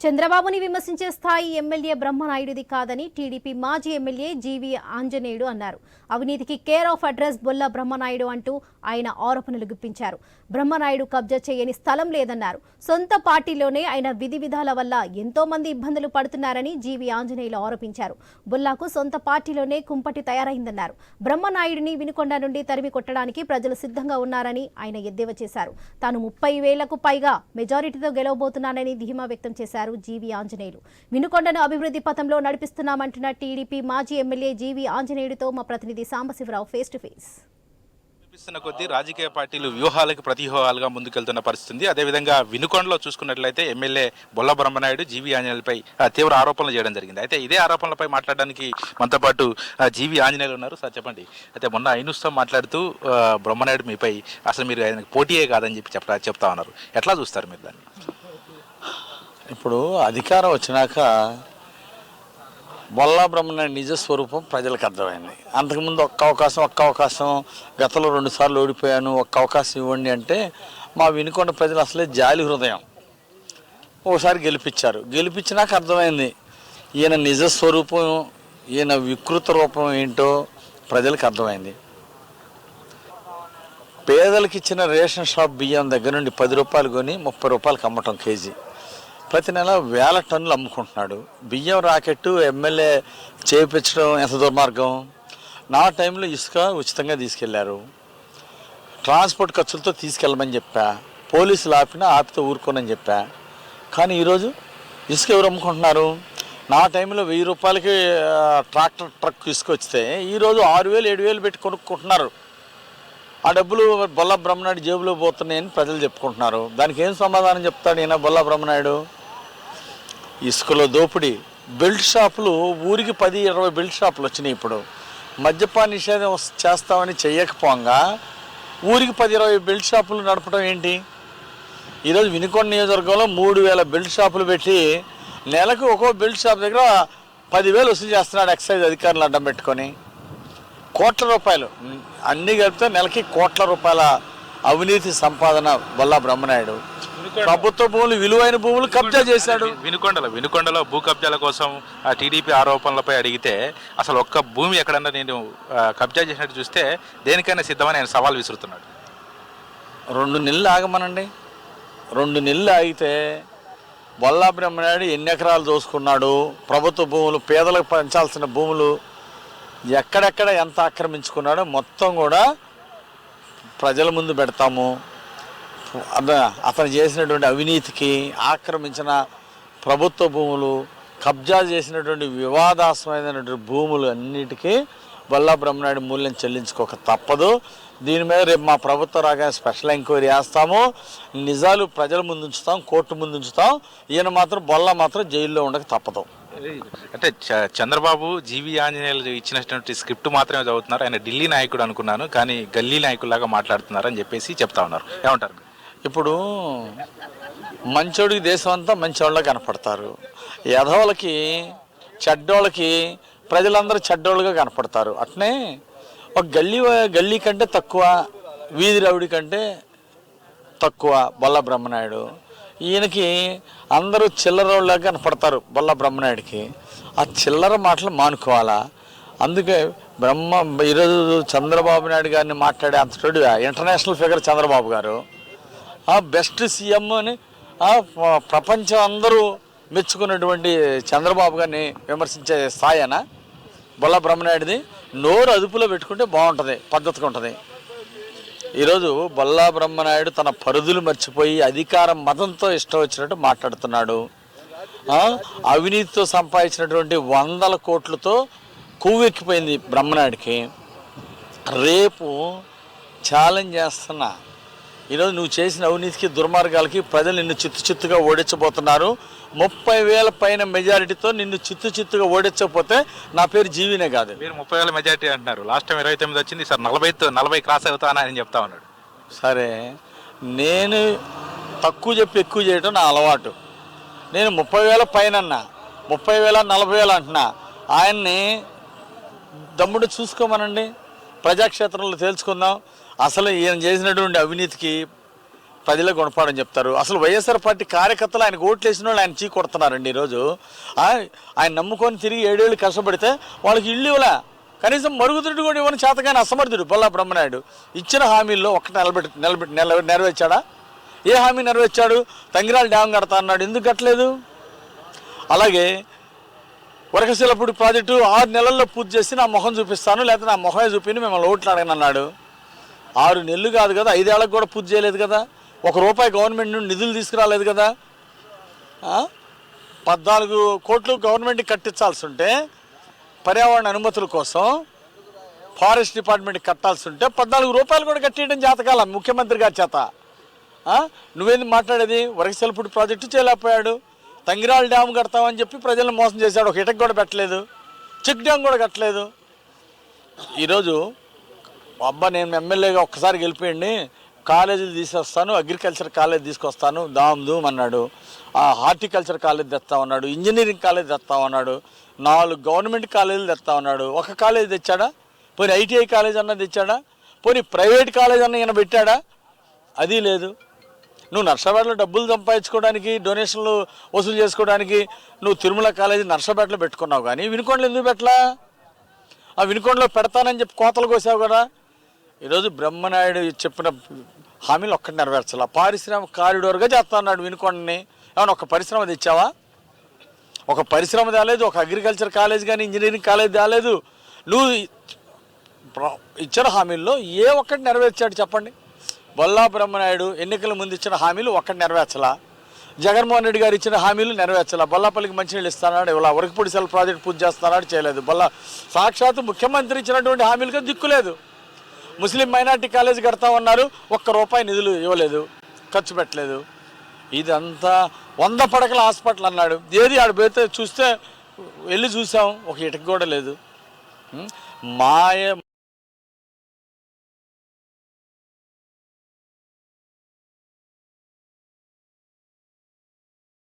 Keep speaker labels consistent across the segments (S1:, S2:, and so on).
S1: చంద్రబాబుని విమర్శించే స్థాయి ఎమ్మెల్యే బ్రహ్మనాయుడిది కాదని టీడీపీ మాజీ ఎమ్మెల్యే జీవి ఆంజనేయుడు అన్నారు. అవినీతికి care of address Bolla Brahmanaidu అంటూ ఆయన ఆరోపణలు గుప్పించారు. బ్రహ్మనాయుడు కబ్జా చేయని స్థలం లేదన్నారు. సొంత పార్టీలోనే ఆయన విధి విధాల వల్ల ఎంతో మంది ఇబ్బందులు పడుతున్నారని జీవి ఆంజనేయులు ఆరోపించారు. బొల్లాకు సొంత పార్టీలోనే కుంపటి తయారైందన్నారు. బ్రహ్మనాయుడిని వినుకొండ నుండి తరిమి కొట్టడానికి ప్రజలు సిద్ధంగా ఉన్నారని ఆయన ఎద్దేవా చేశారు. తాను ముప్పై వేలకు పైగా మెజారిటీతో గెలవబోతున్నానని ధీమా వ్యక్తం చేశారు. జీవీ ఆంజనేయులు. వినుకొండను అభివృద్ధి పథంలో నడిపిస్తున్నామంటున్న టీడీపీ మాజీ ఎమ్మెల్యే జీవీ ఆంజనేయుడితో మా ప్రతినిధి సాంబశివరావు ఫేస్ టు ఫేస్
S2: కనిపిస్తున్న కొద్దీ రాజకీయ పార్టీలు వ్యూహాలకు ప్రతివ్యూహాలుగా ముందుకెళ్తున్న పరిస్థితి. ఉంది అదేవిధంగా వినుకొండలో చూసుకున్నట్లయితే MLA Bolla Brahmanaidu G V ఆంజనేయులపై తీవ్ర ఆరోపణలు చేయడం జరిగింది. అయితే ఇదే ఆరోపణలపై మాట్లాడడానికి మనతో పాటు జీవి ఆంజనేయులు ఉన్నారు. సార్ చెప్పండి. అయితే మొన్న ఐనుస్తో మాట్లాడుతూ బ్రహ్మనాయుడు మీపై అసలు మీరు ఆయనకు పోటీయే కాదని చెప్పి చెప్ప చెప్తా ఉన్నారు. ఎట్లా చూస్తారు మీరు దాన్ని?
S3: ఇప్పుడు అధికారం వచ్చినాక బొల్లా బ్రహ్మనాయుడు నిజ స్వరూపం ప్రజలకు అర్థమైంది. అంతకుముందు ఒక్క అవకాశం ఒక్క అవకాశం గతంలో రెండుసార్లు ఓడిపోయాను ఒక్క అవకాశం ఇవ్వండి అంటే మా వినుకొండ ప్రజలు అసలే జాలి హృదయం. ఒకసారి గెలిపించారు. గెలిపించినాక అర్థమైంది ఈయన నిజ స్వరూపం ఈయన వికృత రూపం ఏంటో ప్రజలకు అర్థమైంది. పేదలకు ఇచ్చిన రేషన్ షాప్ బియ్యం దగ్గర నుండి పది రూపాయలు కొని ముప్పై రూపాయలకు అమ్మటం కేజీ. ప్రతి నెల వేల టన్నులు అమ్ముకుంటున్నాడు. బియ్యం రాకెట్టు ఎమ్మెల్యే చేయించడం ఎంత దుర్మార్గం? నా టైంలో ఇసుక ఉచితంగా తీసుకెళ్ళారు. ట్రాన్స్పోర్ట్ ఖర్చులతో తీసుకెళ్ళమని చెప్పా. పోలీసులు ఆపినా ఆపితే ఊరుకోనని చెప్పా. కానీ ఈరోజు ఇసుక ఎవరు అమ్ముకుంటున్నారు? నా టైంలో వెయ్యి రూపాయలకి ట్రాక్టర్ ట్రక్ ఇసుక వస్తే ఈరోజు ఆరు వేలు ఏడు వేలు పెట్టి కొనుక్కుంటున్నారు. ఆ డబ్బులు బొల్ల బ్రహ్మనాయుడు జేబులో పోతున్నాయని ప్రజలు చెప్పుకుంటున్నారు. దానికి ఏం సమాధానం చెప్తాడు ఈయన బొల్ల బ్రహ్మనాయుడు? ఇసుకలో దోపిడీ. బెల్ట్ షాపులు ఊరికి పది ఇరవై బెల్ట్ షాపులు వచ్చినాయి ఇప్పుడు. మద్యపాన నిషేధం చేస్తామని చేయకపోగా ఊరికి పది ఇరవై బెల్ట్ షాపులు నడపడం ఏంటి? ఈరోజు వినుకొండ నియోజకవర్గంలో మూడు వేల బెల్ట్ షాపులు పెట్టి నెలకు ఒక్కో బెల్ట్ షాప్ దగ్గర పదివేలు వసూలు చేస్తున్నాడు ఎక్సైజ్ అధికారులు అడ్డం పెట్టుకొని. కోట్ల రూపాయలు. అన్ని కలిపితే నెలకి కోట్ల రూపాయల అవినీతి సంపాదన బొల్లా బ్రహ్మనాయుడు. ప్రభుత్వ భూములు విలువైన భూములు కబ్జా చేశాడు.
S2: వినుకొండలో వినుకొండలో భూ కబ్జాల కోసం ఆ టీడీపీ ఆరోపణలపై అడిగితే అసలు ఒక్క భూమి ఎక్కడన్నా నేను కబ్జా చేసినట్టు చూస్తే దేనికైనా సిద్ధమని ఆయన సవాల్ విసురుతున్నాడు.
S3: రెండు నెలలు ఆగమనండి. రెండు నెలలు ఆగితే బొల్లా బ్రహ్మనాయుడు ఎన్ని ఎకరాలు దోసుకున్నాడు? ప్రభుత్వ భూములు పేదలకు పంచాల్సిన భూములు ఎక్కడెక్కడ ఎంత ఆక్రమించుకున్నాడో మొత్తం కూడా ప్రజల ముందు పెడతాము. అతను చేసినటువంటి అవినీతికి ఆక్రమించిన ప్రభుత్వ భూములు కబ్జా చేసినటువంటి వివాదాస్పదమైనటువంటి భూములు అన్నిటికీ బొల్లా బ్రహ్మనాయుడు మూల్యం చెల్లించుకోక తప్పదు. దీని మీద రేపు మా ప్రభుత్వ రాగానే స్పెషల్ ఎంక్వైరీ చేస్తాము. నిజాలు ప్రజల ముందు ఉంచుతాం కోర్టు ముందు ఉంచుతాం ఈయన మాత్రం బొల్ల మాత్రం జైల్లో ఉండక తప్పదు.
S2: అంటే చ- చంద్రబాబు జీవి ఆంజనేయులు ఇచ్చినటువంటి స్క్రిప్ట్ మాత్రమే చదువుతున్నారు. ఆయన ఢిల్లీ నాయకుడు అనుకున్నాను కానీ గల్లీ నాయకులాగా మాట్లాడుతున్నారు అని చెప్పేసి చెప్తా ఉన్నారు. ఏమంటారు?
S3: ఇప్పుడు మంచోడికి దేశం అంతా మంచోళ్ళ కనపడతారు. యధవులకి చెడ్డోళ్ళకి ప్రజలందరూ చెడ్డోళ్ళుగా కనపడతారు. అట్నే ఒక గల్లీ గల్లీ కంటే తక్కువ వీధి రౌడి కంటే తక్కువ బొల్ల బ్రహ్మనాయుడు. ఈయనకి అందరూ చిల్లరోళ్ళగా కనపడతారు బొల్ల బ్రహ్మనాయుడికి. ఆ చిల్లర మాటలు మానుకోవాలా? అందుకే బ్రహ్మ ఈరోజు చంద్రబాబు నాయుడు గారిని మాట్లాడే అంతటి ఇంటర్నేషనల్ ఫిగర్ చంద్రబాబు గారు. ఆ బెస్ట్ సీఎం అని ఆ ప్రపంచం అందరూ మెచ్చుకున్నటువంటి చంద్రబాబు గారిని విమర్శించే స్థాయి అన బొల్ల బ్రహ్మనాయుడిది నోరు అదుపులో పెట్టుకుంటే బాగుంటుంది పద్ధతిగా ఉంటుంది. ఈరోజు బొల్లా బ్రహ్మనాయుడు తన పరిధులు మర్చిపోయి అధికారం మతంతో ఇష్టం వచ్చినట్టు మాట్లాడుతున్నాడు. అవినీతితో సంపాదించినటువంటి వందల కోట్లతో కొవ్వెక్కిపోయింది బ్రహ్మనాయుడికి. రేపు ఛాలెంజ్ చేస్తున్నా ఈరోజు నువ్వు చేసిన అవినీతికి దుర్మార్గాలకి ప్రజలు నిన్ను చిత్తు చిత్తుగా ఓడించబోతున్నారు. ముప్పై వేల పైన మెజారిటీతో నిన్ను చిత్తు చిత్తుగా ఓడించకపోతే నా పేరు జీవినే కాదు.
S2: మీరు ముప్పై వేల మెజార్టీ అంటున్నారు. లాస్ట్ టైం ఇరవై తొమ్మిది వచ్చింది. సార్ నలభై నలభై క్రాస్ అవుతానా అని చెప్తా ఉన్నాడు.
S3: సరే నేను తక్కువ చెప్పి ఎక్కువ చేయడం నా అలవాటు. నేను ముప్పై వేల పైన అన్నా ముప్పై వేల నలభై వేలు అంటున్నా. ఆయన్ని దమ్ముడు చూసుకోమనండి. ప్రజాక్షేత్రంలో తేల్చుకుందాం. అసలు ఈయన చేసినటువంటి అవినీతికి ప్రజలకు గుణపాఠం చెప్తారు. అసలు వైఎస్ఆర్ పార్టీ కార్యకర్తలు ఆయన ఓట్లు వేసిన వాళ్ళు ఆయన చీ కొడుతున్నారండి ఈరోజు. ఆయన నమ్ముకొని తిరిగి ఏడేళ్ళు కష్టపడితే వాళ్ళకి ఇల్లు ఇవ్వలే. కనీసం మరుగుదొడ్డి కూడా ఇవ్వని చేతగానే అసమర్థుడు బొల్లా బ్రహ్మనాయుడు. ఇచ్చిన హామీల్లో ఒకటి నిలబెట్టి నిలబెట్టి నిల నెరవేర్చాడా? ఏ హామీ నెరవేర్చాడు? తంగిరాల డ్యామ్ కడతా అన్నాడు. ఎందుకు కట్టలేదు? అలాగే వరకశిలపూడి ప్రాజెక్టు ఆరు నెలల్లో పూర్తి చేసి నా మొహం చూపిస్తాను లేకపోతే నా మొహమే చూపిని మిమ్మల్ని ఓట్లు అడగనన్నాడు. ఆరు నెలలు కాదు కదా ఐదేళ్ళకు కూడా పూర్తి చేయలేదు కదా. ఒక రూపాయి గవర్నమెంట్ నుండి నిధులు తీసుకురాలేదు కదా. పద్నాలుగు కోట్లు గవర్నమెంట్కి కట్టించాల్సి ఉంటే పర్యావరణ అనుమతుల కోసం ఫారెస్ట్ డిపార్ట్మెంట్కి కట్టాల్సి ఉంటే పద్నాలుగు రూపాయలు కూడా కట్టేయడం జాతకాల ముఖ్యమంత్రి గారి చేత. నువ్వేంది మాట్లాడేది? వరకశిలపూడి ప్రాజెక్టు చేయలేకపోయాడు. తంగిరాల డ్యామ్ కడతామని చెప్పి ప్రజలను మోసం చేశాడు. ఒక ఇటక్ కూడా పెట్టలేదు. చెక్ డ్యామ్ కూడా కట్టలేదు. ఈరోజు అబ్బా నేను ఎమ్మెల్యేగా ఒక్కసారి గెలిపియండి కాలేజీలు తీసుకొస్తాను అగ్రికల్చర్ కాలేజ్ తీసుకొస్తాను దామ్ దూమ్ అన్నాడు. ఆ హార్టికల్చర్ కాలేజ్ తెస్తా ఉన్నాడు ఇంజనీరింగ్ కాలేజ్ తెస్తామన్నాడు నాలుగు గవర్నమెంట్ కాలేజీలు తెస్తా ఉన్నాడు. ఒక కాలేజ్ తెచ్చాడా? పోనీ ఐటీఐ కాలేజ్ అన్న తెచ్చాడా? పోనీ ప్రైవేట్ కాలేజ్ అన్న ఈయన పెట్టాడా? అది లేదు. నువ్వు నర్సపేటలో డబ్బులు సంపాదించుకోవడానికి డొనేషన్లు వసూలు చేసుకోవడానికి నువ్వు తిరుమల కాలేజీ నర్సపేటలో పెట్టుకున్నావు కానీ వినుకొండలు ఎందుకు పెట్టలా? ఆ వినుకొండలో పెడతానని చెప్పి కోతలు కోసావు కదా. ఈరోజు బ్రహ్మనాయుడు చెప్పిన హామీలు ఒక్కటి నెరవేర్చాల. పారిశ్రామిక కారిడోర్గా చేస్తా అన్నాడు వినుకొండని. ఏమన్నా ఒక పరిశ్రమ తెచ్చావా? ఒక పరిశ్రమ తేలేదు ఒక అగ్రికల్చర్ కాలేజ్ కానీ ఇంజనీరింగ్ కాలేజ్ తేలేదు. నువ్వు ఇచ్చిన హామీల్లో ఏ ఒక్కటి నెరవేర్చాడు చెప్పండి. బొల్లా బ్రహ్మనాయుడు ఎన్నికల ముందు ఇచ్చిన హామీలు ఒక్కటి నెరవేర్చలా. జగన్మోహన్ రెడ్డి గారు ఇచ్చిన హామీలు నెరవేర్చలా. బొల్లాపల్లికి మంచినీళ్ళు ఇస్తానన్నాడు ఇవాళ ఉరకపూడి సెల్ ప్రాజెక్ట్ పూర్తి చేస్తానన్నాడు చేయలేదు. బొల్లా సాక్షాత్తు ముఖ్యమంత్రి ఇచ్చినటువంటి హామీలుగా దిక్కులేదు ముస్లిం మైనార్టీ కాలేజ్ కడతామన్నారు ఒక్క రూపాయి నిధులు ఇవ్వలేదు. ఖర్చు పెట్టలేదు. ఇదంతా వంద పడకల హాస్పిటల్ అన్నాడు. ఏది ఆడ పోతే చూస్తే వెళ్ళి చూసాం. ఒక ఇటుక కూడా లేదు. మాయ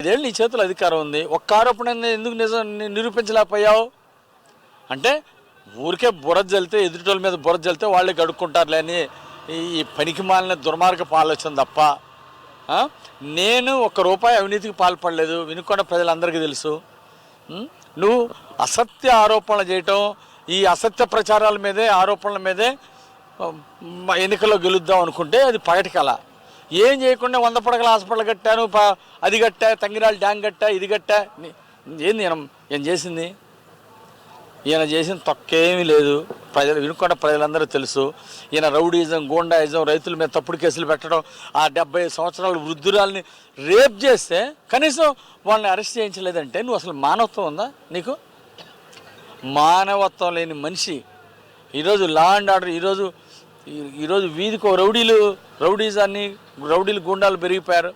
S3: ఐదేళ్ళు నీ చేతుల అధికారం ఉంది. ఒక్క ఆరోపణ ఎందుకు నిజం నిరూపించలేకపోయావు? అంటే ఊరికే బురద జల్లితే ఎదుటిల మీద బురద జల్లితే వాళ్ళే గడుక్కుంటారులే అని ఈ- పనికి మాలిన దుర్మార్గపు ఆలోచన తప్ప నేను ఒక్క రూపాయి అవినీతికి పాల్పడలేదు వినుకొండ ప్రజలందరికీ తెలుసు. నువ్వు అసత్య ఆరోపణలు చేయటం ఈ అసత్య ప్రచారాల మీదే ఆరోపణల మీదే ఎన్నికల్లో గెలుద్దాం అనుకుంటే అది పగటి కళ. ఏం చేయకుండా వంద పడకల హాస్పిటల్ కట్టాను అది కట్టా తంగిరాలు డ్యాం కట్టా ఇది కట్టా ఏంది నేను ఏం చేసింది? ఈయన చేసిన తొక్కేమీ లేదు. ప్రజలు వినుకొండ ప్రజలందరూ తెలుసు. ఈయన రౌడీజం గూండాయిజం రైతుల మీద తప్పుడు కేసులు పెట్టడం ఆ డెబ్బై సంవత్సరాల వృద్ధురాల్ని రేప్ చేస్తే కనీసం వాళ్ళని అరెస్ట్ చేయించలేదంటే నువ్వు అసలు మానవత్వం ఉందా నీకు? మానవత్వం లేని మనిషి. ఈరోజు లా అండ్ ఆర్డర్ ఈరోజు ఈ- ఈరోజు వీధికో రౌడీలు రౌడీజాన్ని రౌడీలు గుండాలు పెరిగిపోయారు.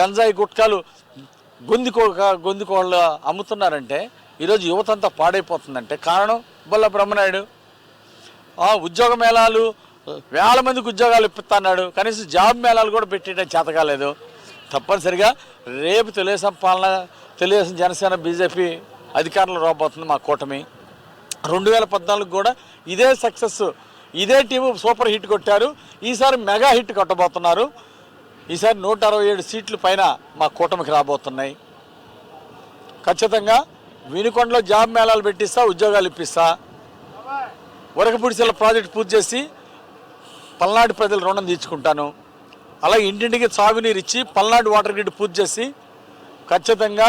S3: గంజాయి గుట్కాలు గొంతుకో గొంతుకోళ్ళు అమ్ముతున్నారంటే ఈరోజు యువత అంతా పాడైపోతుందంటే కారణం బొల్ల బ్రహ్మనాయుడు. ఆ, ఉద్యోగ మేళాలు వేల మందికి ఉద్యోగాలు ఇప్పిస్తున్నాడు. కనీసం జాబ్ మేళాలు కూడా పెట్టేయడం చేతకాలేదు తప్పనిసరిగా రేపు తెలుగుదేశం పాలన తెలుగుదేశం జనసేన బీజేపీ అధికారంలో రాబోతుంది మా కూటమి. రెండు వేల పద్నాలుగు కూడా ఇదే సక్సెస్ ఇదే టీము సూపర్ హిట్ కొట్టారు. ఈసారి మెగా హిట్ కొట్టబోతున్నారు. ఈసారి నూట అరవై ఏడు సీట్లు పైన మా కూటమికి రాబోతున్నాయి. ఖచ్చితంగా వినుకొండలో జాబ్ మేళాలు పెట్టిస్తా ఉద్యోగాలు ఇప్పిస్తా. వరకపుడిసెల ప్రాజెక్ట్ పూర్తి చేసి పల్నాడు ప్రజల రుణం తీర్చుకుంటాను. అలాగే ఇంటింటికి సాగునీరు ఇచ్చి పల్నాడు వాటర్ గ్రిడ్ పూర్తి చేసి ఖచ్చితంగా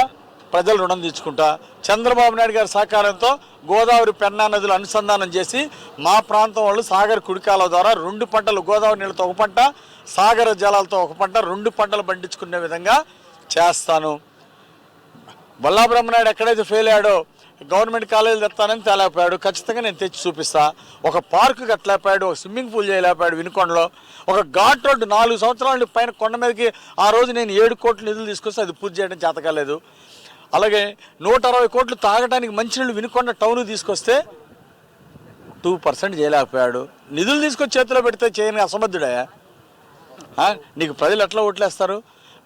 S3: ప్రజలు రుణం తీర్చుకుంటా. చంద్రబాబు నాయుడు గారి సహకారంతో గోదావరి పెన్నా నదులు అనుసంధానం చేసి మా ప్రాంతం వాళ్ళు సాగర్ కుడికాల ద్వారా రెండు పంటలు గోదావరి నీళ్ళతో ఒక పంట సాగర జలాలతో ఒక పంట రెండు పంటలు పండించుకునే విధంగా చేస్తాను. వల్లాబ్రహ్మనాయుడు ఎక్కడైతే ఫెయిల్ అయ్యాడో గవర్నమెంట్ కాలేజీలు తెస్తానని తేలేకపోయాడు. ఖచ్చితంగా నేను తెచ్చి చూపిస్తా. ఒక పార్క్ కట్టలేకపోయాడు ఒక స్విమ్మింగ్ పూల్ చేయలేకపోయాడు వినుకొండలో. ఒక ఘాట్ రోడ్డు నాలుగు సంవత్సరాల పైన కొండ మీదకి ఆ రోజు నేను ఏడు కోట్లు నిధులు తీసుకొస్తే అది పూర్తి చేయడం చేతకాలేదు. అలాగే నూట అరవై కోట్లు తాగడానికి మంచినీళ్ళు వినుకొండ టౌన్ తీసుకొస్తే టూ పర్సెంట్ చేయలేకపోయాడు. నిధులు తీసుకొచ్చి చేతిలో పెడితే చేయని అసమర్థుడే నీకు ప్రజలు ఎట్లా ఓట్లేస్తారు?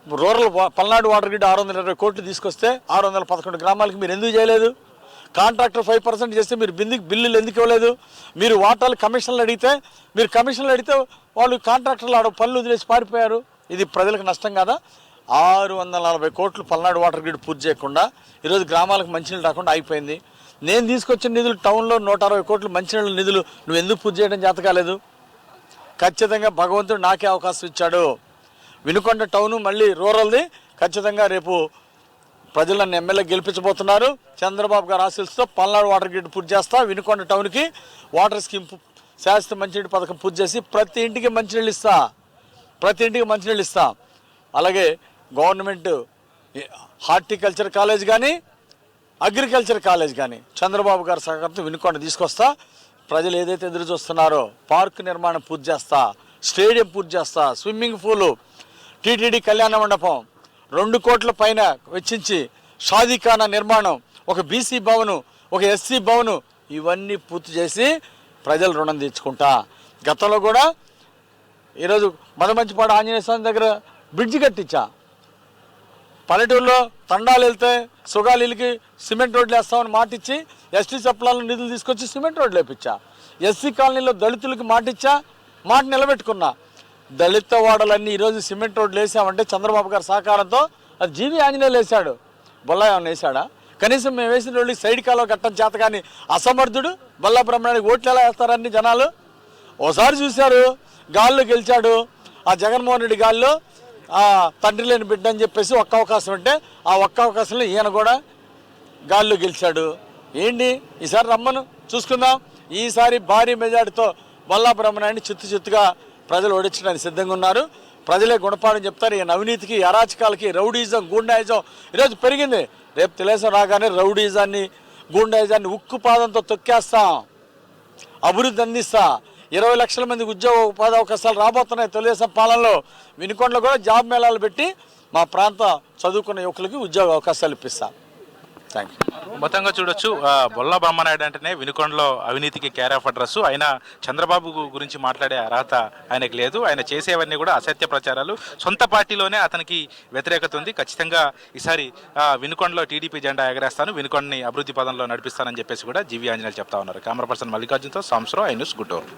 S3: రూరల్ పల్నాడు వాటర్ గ్రిడ్ ఆరు వందల ఇరవై కోట్లు తీసుకొస్తే ఆరు వందల పదకొండు గ్రామాలకి మీరు ఎందుకు చేయలేదు? కాంట్రాక్టర్ ఫైవ్ పర్సెంట్ చేస్తే మీరు బిందుకు బిల్లులు ఎందుకు ఇవ్వలేదు? మీరు వాటాలు కమిషన్లు అడిగితే మీరు కమిషన్లు అడిగితే వాళ్ళు కాంట్రాక్టర్లు ఆడ పనులు వదిలేసి పారిపోయారు. ఇది ప్రజలకు నష్టం కదా? ఆరు వందల నలభై కోట్లు పల్నాడు వాటర్ గ్రిడ్ పూర్తి చేయకుండా ఈరోజు గ్రామాలకు మంచినీళ్ళు రాకుండా అయిపోయింది. నేను తీసుకొచ్చిన నిధులు టౌన్లో నూట అరవై కోట్లు మంచినీళ్ళ నిధులు నువ్వు ఎందుకు పూర్తి చేయడం చేత కాలేదు ఖచ్చితంగా భగవంతుడు నాకే అవకాశం ఇచ్చాడు. వినుకొండ టౌను మళ్ళీ రూరల్ది. ఖచ్చితంగా రేపు ప్రజలను ఎమ్మెల్యే గెలిపించబోతున్నారు. చంద్రబాబు గారు ఆశీస్సుతో పల్నాడు వాటర్ గ్రిడ్ పూర్తి చేస్తా. వినుకొండ టౌన్కి వాటర్ స్కీమ్ శాశ్వత మంచినీటి పథకం పూర్తి చేసి ప్రతి ఇంటికి మంచినీళ్ళు ఇస్తా. ప్రతి ఇంటికి మంచినీళ్ళు ఇస్తా. అలాగే గవర్నమెంట్ హార్టికల్చర్ కాలేజ్ కానీ అగ్రికల్చర్ కాలేజ్ కానీ చంద్రబాబు గారు సహకారంతో వినుకొండ తీసుకొస్తా. ప్రజలు ఏదైతే ఎదురు చూస్తున్నారో పార్క్ నిర్మాణం పూర్తి చేస్తా. స్టేడియం పూర్తి చేస్తా. స్విమ్మింగ్ పూలు టీటీడీ కళ్యాణ మండపం. రెండు కోట్ల పైన వెచ్చించి షాదీఖానా నిర్మాణం ఒక బీసీ భవను ఒక ఎస్సీ భవను ఇవన్నీ పూర్తి చేసి ప్రజలు రుణం తీర్చుకుంటా. గతంలో కూడా ఈరోజు మదమంచిపాడు ఆంజనేయ స్వామి దగ్గర బ్రిడ్జ్ కట్టించా. పల్లెటూరులో తండాలు వెళ్తే సుగాలీలకి సిమెంట్ రోడ్లు వేస్తామని మాటిచ్చి ఎస్టీ సప్లాలను నిధులు తీసుకొచ్చి సిమెంట్ రోడ్లు వేపించా. ఎస్సీ కాలనీలో దళితులకి మాటిచ్చా మాట నిలబెట్టుకున్నా. దళిత వాడలన్నీ ఈరోజు సిమెంట్ రోడ్లు వేసామంటే చంద్రబాబు గారి సహకారంతో అది జీవి ఆంజనేయులు వేశాడు. బొల్లా వేశాడా? కనీసం మేము వేసిన రోడ్లకి సైడ్ కాలువ కట్టం చేత కానీ అసమర్థుడు బొల్లా బ్రహ్మణానికి ఓట్లు ఎలా వేస్తారని జనాలు? ఓసారి చూశారు గాల్లో గెలిచాడు. ఆ జగన్మోహన్ రెడ్డి గాల్లో తండ్రి లేని బిడ్డ అని చెప్పేసి ఒక్క అవకాశం ఉంటే ఆ ఒక్క అవకాశంలో ఈయన కూడా గాల్లో గెలిచాడు. ఏంటి? ఈసారి రమ్మను. చూసుకుందాం. ఈసారి భారీ మెజార్టీతో బల్లా బ్రహ్మణాన్ని చిత్తు చిత్తుగా ప్రజలు ఓడించడానికి సిద్ధంగా ఉన్నారు. ప్రజలే గుణపాఠం చెప్తారు. ఈ అవినీతికి అరాచకాలకి రౌడీజం గూండాయిజం ఈరోజు పెరిగింది. రేపు తెలుగుదేశం రాగానే రౌడీజాన్ని గూండాయిజాన్ని ఉక్కు పాదంతో తొక్కేస్తాం. అభివృద్ధి అందిస్తా. ఇరవై లక్షల మంది ఉద్యోగ ఉపాధి అవకాశాలు రాబోతున్నాయి తెలుగుదేశం పాలనలో. వినుకొండలో కూడా జాబ్ మేళాలు పెట్టి మా ప్రాంత చదువుకున్న యువకులకి ఉద్యోగ అవకాశాలు ఇప్పిస్తాను థ్యాంక్ యూ
S2: మొత్తంగా చూడొచ్చు. బొల్ల బ్రహ్మనాయుడు అంటేనే వినుకొండలో అవినీతికి కేర్ ఆఫ్ అడ్రస్ ఆయన చంద్రబాబు గురించి మాట్లాడే అర్హత ఆయనకు లేదు. ఆయన చేసేవన్నీ కూడా అసత్య ప్రచారాలు. సొంత పార్టీలోనే అతనికి వ్యతిరేకత ఉంది. ఖచ్చితంగా ఈసారి వినుకొండలో టీడీపీ జెండా ఎగరేస్తాను. వినుకొండని అభివృద్ధి పదంలో నడిపిస్తానని చెప్పేసి కూడా జీవి ఆంజనేయులు చెప్తా ఉన్నారు. కెమెరా పర్సన్ మల్లికార్జున్తో సంవత్సరం ఐ న్యూస్ గుంటూరు.